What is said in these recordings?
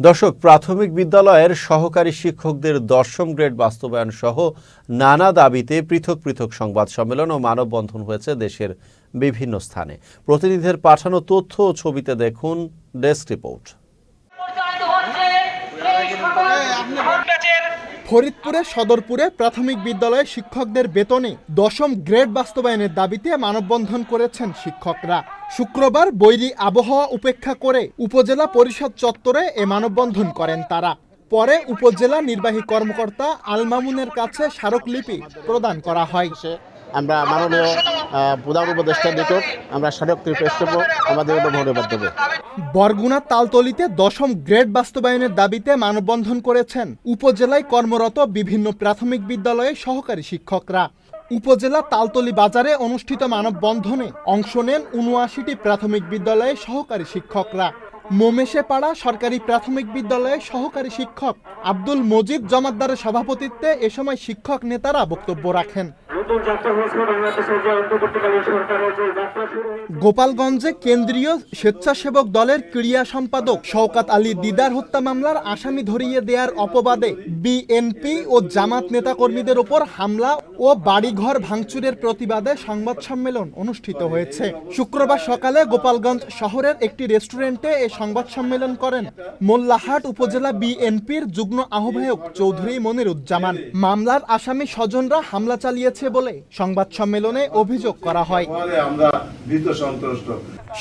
দর্শক, প্রাথমিক বিদ্যালয়ের সহকারী শিক্ষকদের দশম গ্রেড বাস্তবায়ন সহ নানা দাবিতে পৃথক পৃথক সংবাদ সম্মেলন ও মানববন্ধন হয়েছে দেশের বিভিন্ন স্থানে। প্রতিনিধিদের পাঠানো তথ্য ও ছবিতে দেখুন ডেস্ক রিপোর্ট। ফরিদপুরে সদরপুরে প্রাথমিক বিদ্যালয়ে শিক্ষকদের বেতনে দশম গ্রেড বাস্তবায়নের দাবিতে মানববন্ধন করেছেন শিক্ষকরা। শুক্রবার বৈরী আবহাওয়া উপেক্ষা করে উপজেলা পরিষদ চত্বরে এ মানববন্ধন করেন তারা। পরে উপজেলা নির্বাহী কর্মকর্তা আলমামুনের কাছে স্মারকলিপি প্রদান করা হয়। আমরা মাননীয় প্রধান উপদেষ্টার নিকট আমরা স্মারকটি পেশ করব, আমাদের ভোটের মাধ্যমে বরগুনা তালতলিতে দশম গ্রেড বাস্তবায়নের দাবিতে মানববন্ধন করেছেন উপজেলায় কর্মরত বিভিন্ন প্রাথমিক বিদ্যালয়ে সহকারী শিক্ষকরা। উপজেলা তালতলি বাজারে অনুষ্ঠিত মানববন্ধনে অংশ নেন উনআশিটি প্রাথমিক বিদ্যালয়ে সহকারী শিক্ষকরা। মোমেশেপাড়া সরকারি প্রাথমিক বিদ্যালয়ে সহকারী শিক্ষক আব্দুল মজিদ জমাদ্দারের সভাপতিত্বে এ সময় শিক্ষক নেতারা বক্তব্য রাখেন। গোপালগঞ্জে কেন্দ্রীয় স্বেচ্ছাসেবক দলের ক্রীড়া সম্পাদক শওকাত আলী দিদার হত্যা মামলার আসামি ধরিয়ে দেওয়ার অপবাদে বিএনপি ও জামাত নেতাকর্মীদের ওপর হামলা ও বাড়িঘর ভাঙচুরের প্রতিবাদে সংবাদ সম্মেলন অনুষ্ঠিত হয়েছে। শুক্রবার সকালে গোপালগঞ্জ শহরের একটি রেস্টুরেন্টে এ সংবাদ সম্মেলন করেন মোল্লাহাট উপজেলা বিএনপির যুগ্ম আহ্বায়ক চৌধুরী মনিরুজ্জামান। মামলার আসামি স্বজনরা হামলা চালিয়েছে বলে সংবাদ সম্মেলনে অভিযোগ করা হয়।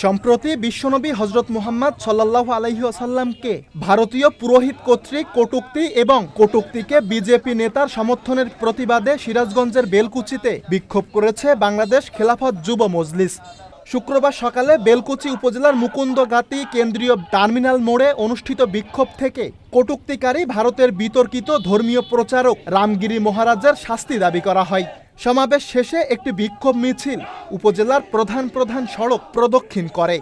সম্প্রতি বিশ্বনবী হজরত মুহাম্মদ সাল্লাহ আলহি আসাল্লামকে ভারতীয় পুরোহিত কর্তৃক কটুক্তি এবং কটুক্তিকে বিজেপি নেতার সমর্থনের প্রতিবাদে সিরাজগঞ্জের বেলকুচিতে বিক্ষোভ করেছে বাংলাদেশ খেলাফত যুব মজলিস। শুক্রবার সকালে বেলকুচি উপজেলার মুকুন্দগাতি কেন্দ্রীয় টার্মিনাল মোড়ে অনুষ্ঠিত বিক্ষোভ থেকে কটুক্তিকারী ভারতের বিতর্কিত ধর্মীয় প্রচারক রামগিরি মহারাজের শাস্তি দাবি করা হয়। সমাবেশ শেষে একটি বিক্ষোভ মিছিল উপজেলার প্রধান প্রধান সড়ক প্রদক্ষিণ করে।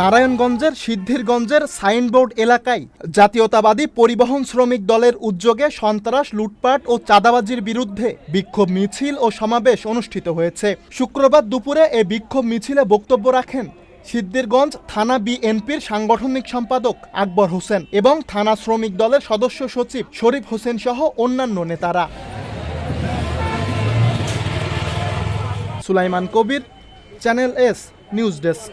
নারায়ণগঞ্জের সিদ্ধিরগঞ্জের সাইনবোর্ড এলাকায় জাতীয়তাবাদী পরিবহন শ্রমিক দলের উদ্যোগে সন্ত্রাস, লুটপাট ও চাঁদাবাজির বিরুদ্ধে বিক্ষোভ মিছিল ও সমাবেশ অনুষ্ঠিত হয়েছে। শুক্রবার দুপুরে এ বিক্ষোভ মিছিলে বক্তব্য রাখেন সিদ্ধিরগঞ্জ থানা বিএনপির সাংগঠনিক সম্পাদক আকবর হোসেন এবং থানা শ্রমিক দলের সদস্য সচিব শরীফ হোসেন সহ অন্যান্য নেতারা। Sulaiman Kabir channel S news desk